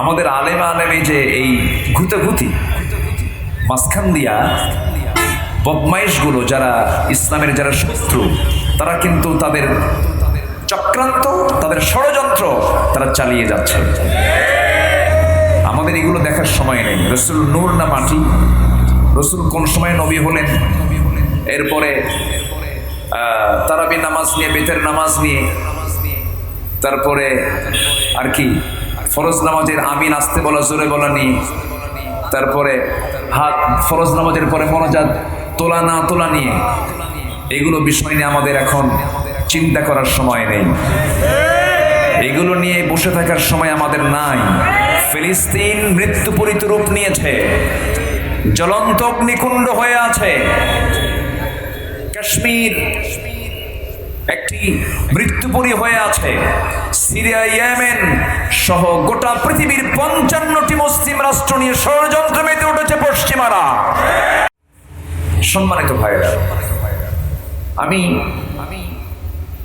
আমাদের আলেমা আলেমে যে এই ঘুতাঘুতি, মাঝখান দিয়া বদমাইশগুলো যারা ইসলামের যারা শত্রু, তারা কিন্তু তাদের চক্রান্ত, তাদের ষড়যন্ত্র তারা চালিয়ে যাচ্ছে। আমাদের এগুলো দেখার সময় নেই। রসুল নূর না মাটি? রসুল কোন সময় নবী হলেন? এরপরে তারাবি নামাজ নিয়ে, বেতের নামাজ নিয়ে, তারপরে আর কি? ফরজ নামাজের আমিন আসতে বলা, জোরে বলা নিয়ে তারপরে হাত ফরজ নামাজের পরে মনোজাত তোলা না তোলা নিয়ে, এগুলো বিষয় নিয়ে আমাদের এখন চিন্তা করার সময় নেই। এগুলো নিয়ে বসে থাকার সময় আমাদের নাই। ফিলিস্তিন মৃত্যুপরিত রূপ নিয়েছে। জ্বলন্ত অগ্নিকুণ্ড হয়ে আছে। কাশ্মীর একটি মৃত্যুপুরী হয়ে আছে। সিরিয়া, ইয়েমেন সহ গোটা পৃথিবীর পঞ্চান্নটি মুসলিম রাষ্ট্র নিয়ে ষড়যন্ত্র মেতে উঠেছে পশ্চিমারা। সম্মানিত ভাইরা আমি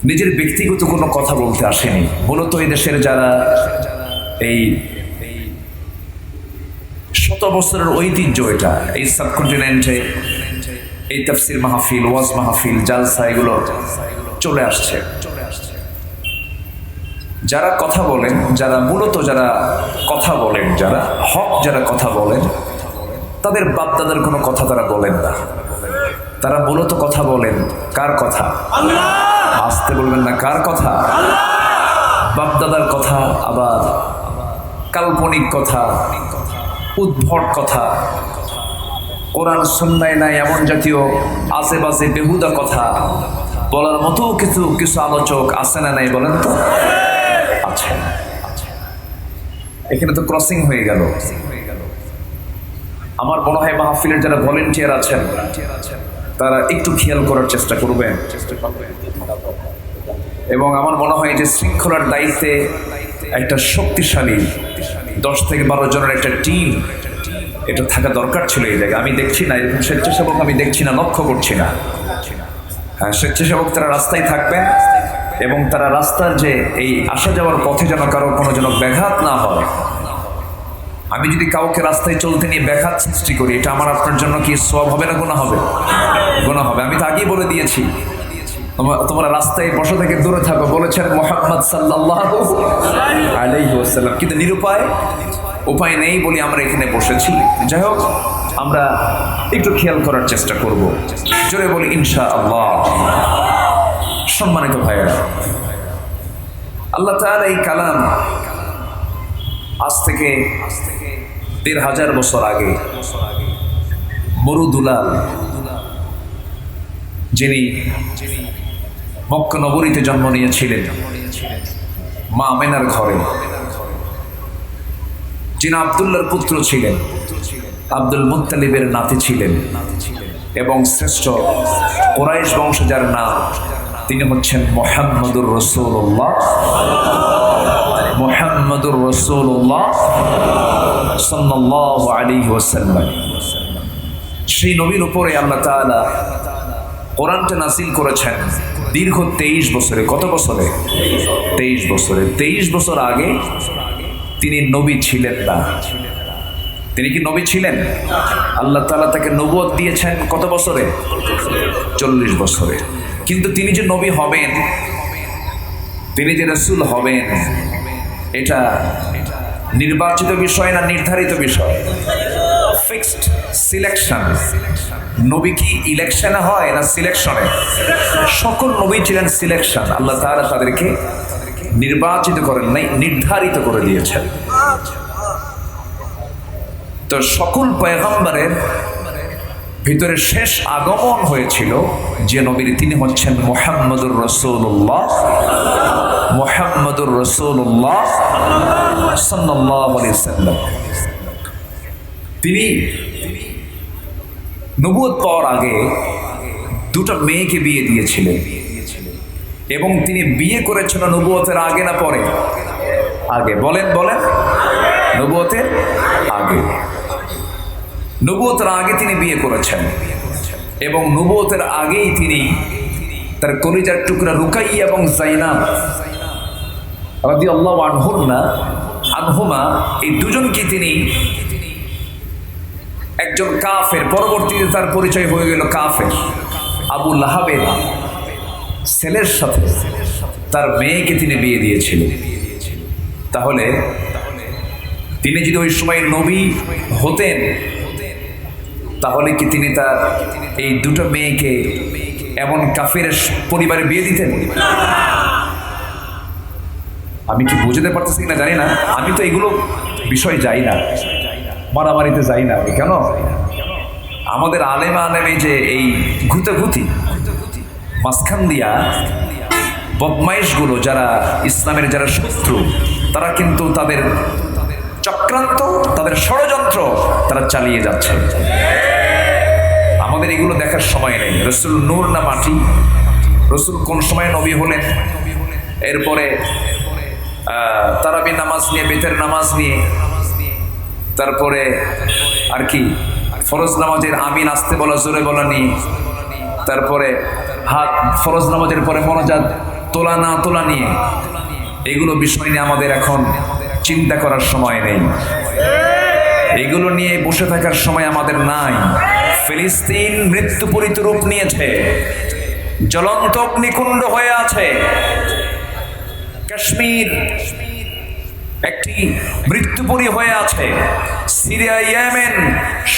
নিজের ব্যক্তিগত কোনো কথা বলতে আসেনি। মূলত এই দেশের যারা এই শত বছরের ঐতিহ্য এটা, এই সাবকন্টিনেন্টে, এই তাফসির মাহফিল, ওয়াজ মাহফিল, জালসা, এগুলো চলে আসছে। যারা কথা বলেন যারা মূলত যারা কথা বলেন যারা হক যারা কথা বলেন তাদের বাপদাদার কোনো কথা তারা বলেন না। তারা মূলত কথা বলেন কার কথা? আসতে বলবেন না কার কথা? বাপদাদার কথা আবার কাল্পনিক কথা উদ্ভট কথা কোরআন সন্ন্যায় নাই এমন জাতীয় আশেপাশে বেহুদা কথা বলার মতো কিছু কিছু আলোচক আছে না নাই বলেন তো? আছে এখানে তো ক্রসিং হয়ে গেল। আমার মনে হয় মাহফিলের যারা ভলেন্টিয়ার আছেন, তারা একটু খেয়াল করার চেষ্টা করবেন। এবং আমার মনে হয় যে শৃঙ্খলার দায়িত্বে একটা শক্তিশালী দশ থেকে বারো জনের একটা টিম এটা থাকা দরকার ছিল এই জায়গায়। আমি দেখছি না এরকম স্বেচ্ছাসেবক আমি দেখছি না, লক্ষ্য করছি না। স্বেচ্ছাসেবক তারা রাস্তায় থাকবেন এবং তারা রাস্তার যে এই আসা যাওয়ার পথে যেন কারও কোনো যেন ব্যাঘাত না হয়। আমি যদি কাউকে রাস্তায় চলতে নিয়ে ব্যাঘাত সৃষ্টি করি, এটা আমার আপনার জন্য কি সব হবে না গোনা হবে? গোনা হবে। আমি তো আগেই বলে দিয়েছি। তোমরা- রাস্তায় বসে থেকে দূরে থাকো, বলেছেন মোহাম্মদ সাল্লাহ আলাইহি ওয়াসাল্লাম। কিন্তু নিরুপায় উপায় নেই বলে আমরা এখানে বসেছি। যাই হোক আমরা একটু খেয়াল করার চেষ্টা করব। জোরে বলি ইনশা আল্লাহ সম্মানিত ভাইয়েরা, আল্লাহ তার এই কালাম আজ থেকে দেড় হাজার বছর আগে মরুদুলাল, যিনি মক্কা নগরীতে জন্ম নিয়েছিলেন, মা আমেনার ঘরে। যিনি আবদুল্লার পুত্র ছিলেন। আব্দুল মুত্তালিবের নাতি ছিলেন এবং শ্রেষ্ঠ কোরাইশ বংশ যার নাম তিনি হচ্ছেন মোহাম্মদুর রসুল্লাহ মোহাম্মদুর রসুল্লাহ সাল্লাহ আলী ওয়াসাল্লাম। সেই নবীর উপরে আল্লাহ তালা কোরআনটা নাসিল করেছেন দীর্ঘ তেইশ বছরে। কত বছরে? তেইশ বছরে। তেইশ বছর আগে তিনি নবী ছিলেন না। তিনি কি নবী ছিলেন? আল্লাহ তাআলা তাকে নবুয়ত দিয়েছেন কত বছরে? চল্লিশ বছরে। কিন্তু তিনি যে নবী হবেন, তিনি যে রসুল হবেন, এটা নির্বাচিত বিষয় না নির্ধারিত বিষয়? ফিক্সড সিলেকশন নবী কি ইলেকশনে হয় না সিলেকশনে সকল নবী ছিলেন সিলেকশন আল্লাহ তাআলা তাদেরকে নির্বাচিত করেন নাই, নির্ধারিত করে দিয়েছেন। তো সকল পয়গম্বরের ভিতরে শেষ আগমন হয়েছিল যে নবীর, তিনি হচ্ছেন মোহাম্মদুর রসুল্লাহ মোহাম্মদুর রসুল্লাহ সাল্লাহ সাল্লাম তিনি নবুয়ত পাওয়ার আগে দুটো মেয়েকে বিয়ে দিয়েছিলেন এবং তিনি বিয়ে করেছেন নবুয়তের আগে না পরে? আগে। বলেন বলেন। নবুয়তের আগে। নবুয়তের আগে তিনি বিয়ে করেছেন এবং নবুয়তের আগেই তিনি তার কলিজার টুকরা রুকাই এবং জাইনাব রাদি আল্লাহ আনহুন্না আনহুমা, এই দুজনকে তিনি একজন কাফের, পরবর্তীতে তার পরিচয় হয়ে গেল কাফের। আবু লাহাবের ছেলের সাথে তার মেয়েকে তিনি বিয়ে দিয়েছিলেন। তাহলে তিনি যদি ওই সময় নবী হতেন তাহলে কি তিনি তার এই দুটো মেয়েকে এমন কাফের পরিবারে বিয়ে দিতেন? আমি কি বুঝতে পারতেছি কিনা জানি না। আমি তো এগুলো বিষয় যাই না। মারামারিতে যাই না। কেন? আমাদের আলেমা আলেমে যে এই ঘুতাঘুতি, মাঝখান দিয়া বদমাইশগুলো যারা ইসলামের যারা শত্রু, তারা কিন্তু তাদের চক্রান্ত, তাদের ষড়যন্ত্র তারা চালিয়ে যাচ্ছে। আমাদের এগুলো দেখার সময় নেই। রসুল নূর না মাটি? রসুল কোন সময় নবী হলেন? এরপরে তারাবি নামাজ নিয়ে, বেতের নামাজ নিয়ে, তারপরে আর কি? ফরজ নামাজের আমিন আসতে বলা, জোরে বলা নিয়ে তারপরে হাত, ফরজ নামাজের পরে মনোজাত তোলা না তোলা নিয়ে, এগুলো বিষয় নিয়ে আমাদের এখন চিন্তা করার সময় নেই। এগুলো নিয়ে বসে থাকার সময় আমাদের নাই। ফিলিস্তিন মৃত্যুপরিত রূপ নিয়েছে। জ্বলন্ত অগ্নিকুণ্ড হয়ে আছে। কাশ্মীর একটি মৃত্যুপুরী হয়ে আছে। সিরিয়া, ইয়েমেন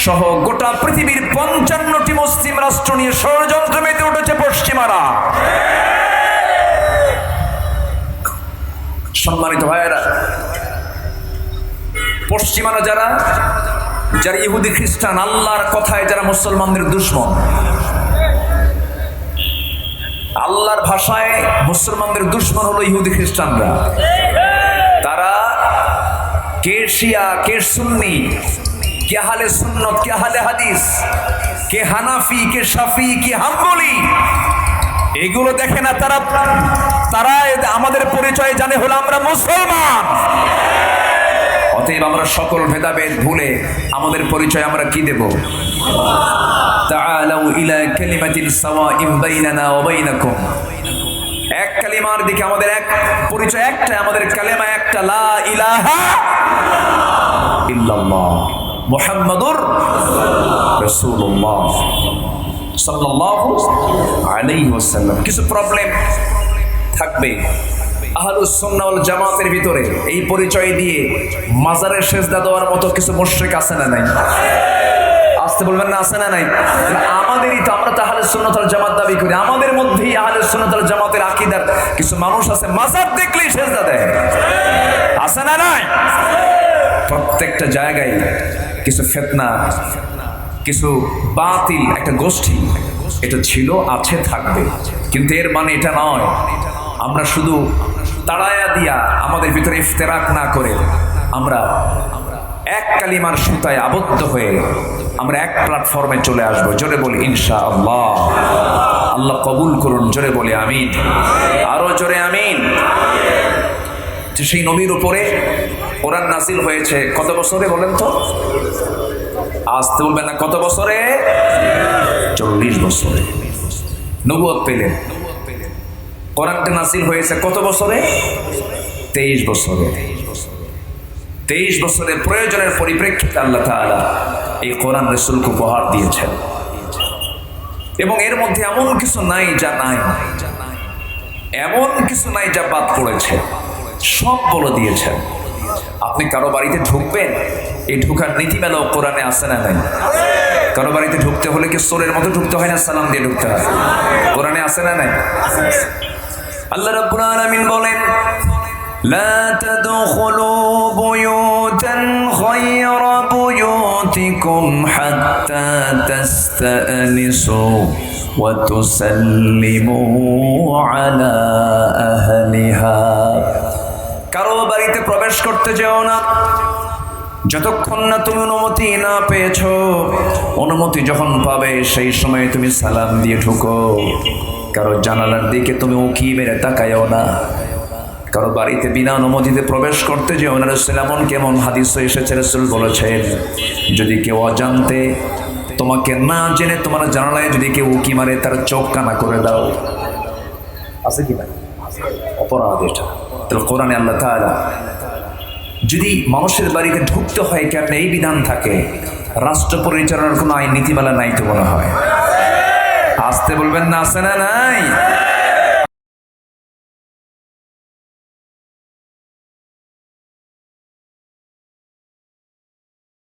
সহ গোটা পৃথিবীর পঞ্চান্নটি মুসলিম রাষ্ট্র নিয়ে ষড়যন্ত্র মেতে উঠেছে পশ্চিমারা। সম্মানিত ভাইয়েরা, পশ্চিমারা যারা যারা ইহুদি খ্রিস্টান, আল্লাহর কথায় যারা মুসলমানদের দুশ্মন, আল্লাহর ভাষায় মুসলমানদের দুশ্মন হলো ইহুদি খ্রিস্টানরা। তারা কে শিয়া, কে সুন্নি, কে হালে সুন্নত, কে হালে হাদিস, কে হানাফি, কে শাফি, কে হাম্বলি, এগুলো দেখে না তারা তারা আমাদের পরিচয় জানে হলো আমরা মুসলমান। অতএব আমরা সকল ভেদাভেদ ভুলে আমাদের পরিচয় আমরা কি দেব? তাআলাউ ইলা কালিমাতিন এক কালিমার দিকে আমাদের এক পরিচয়, একটা আমাদের কালেমা, একটা লা ইলাহা ইল্লাল্লাহ। মুহাম্মাদুর রাসূলুল্লাহ সাল্লাল্লাহু আলাইহি ওয়াসাল্লাম। কিছু প্রবলেম থাকবে। আহলুস সুন্নাহ জামাতের ভিতরে এই পরিচয় দিয়ে মাজারের সেজদা দেওয়ার মতো কিছু মুশরিক আছে না নাই? আসতে বলবেন না, আছে না নাই? আমাদেরই তো, আমরা তো আহলে সুন্নাত জামাত দাবি করি। আমাদের মধ্যেই আহলে সুন্নাত ওয়াল জামাতের আকীদার কিছু মানুষ আছে, মাজার দেখলেই সেজদা দেয়। আছে না নাই? প্রত্যেকটা জায়গায় কিছু ফেতনা, কিছু বাতিল, একটা গোষ্ঠী, এটা ছিল, আছে, থাকবে। কিন্তু এর মানে এটা নয়। আমরা শুধু তাড়ায়া দিয়া আমাদের ভিতরে ইফতেরাক না করে আমরা এক কালিমার সুতায় আবদ্ধ হয়ে আমরা এক প্ল্যাটফর্মে চলে আসব। জোরে বলি ইনশা আল্লাহ আল্লাহ কবুল করুন, জোরে বলি, আমিন। আরও জোরে আমিন। সেই নবীর উপরে কোরআন নাসিল হয়েছে, কত বছরে বলেন তো? আসতে বলবেন না, কত বছরে? চল্লিশ বছরে। নবুয়ত পেলেন। কোরআনটা নাসিল হয়েছে কত বছরে? তেইশ বছরে। তেইশ বছরের প্রয়োজনের পরিপ্রেক্ষিতে আল্লাহ তাআলা এই কোরআন রসুলকে উপহার দিয়েছেন। এবং এর মধ্যে এমন কিছু নাই যা নাই। এমন কিছু নাই যা বাদ পড়েছে। সব বলে দিয়েছেন। আপনি কারও বাড়িতে ঢুকবেন? এই ঢুকার নীতিমেলাও কোরআনে আসে না নাই? কারও বাড়িতে ঢুকতে হলে কি সোরের মতো ঢুকতে হয় না? সালাম দিয়ে ঢুকতে হয়। কোরআনে আসে না নাই? আল্লাহ রাব্বুল আলামিন বলেন, লা তাদখুলু বুয়ুতান খায়রা বুয়ুতিকুম হাত্তা তাস্তানিসু ওয়া তুসাল্লিমু আলা আহলিহা। কারও বাড়িতে প্রবেশ করতে যেও না। যতক্ষণ না তুমি অনুমতি না পেয়েছ, অনুমতি যখন পাবে, সেই সময় তুমি সালাম দিয়ে ঢুকো। কারও জানালার দিকে তুমি উঁকি মেরে তাকায়ও না। কারও বাড়িতে বিনা অনুমতিতে প্রবেশ করতে যে ওনার এমন কেমন হাদিস এসেছে? রসুল বলেছেন, যদি কেউ অজান্তে তোমাকে না জেনে তোমার জানালায় যদি কেউ উঁকি মারে, তার চোখ কানা করে দাও। আছে কি না? অপরাধ এটা। তাহলে কোরআনে আল্লাহ তাআলা, যদি মানুষের বাড়িতে ঢুকতে হয় কেমন? এই বিধান থাকে। রাষ্ট্র পরিচালনার কোনো আইন নীতিমালা নাই তো মনে হয়। আসতে বলবেন না আসে না নাই?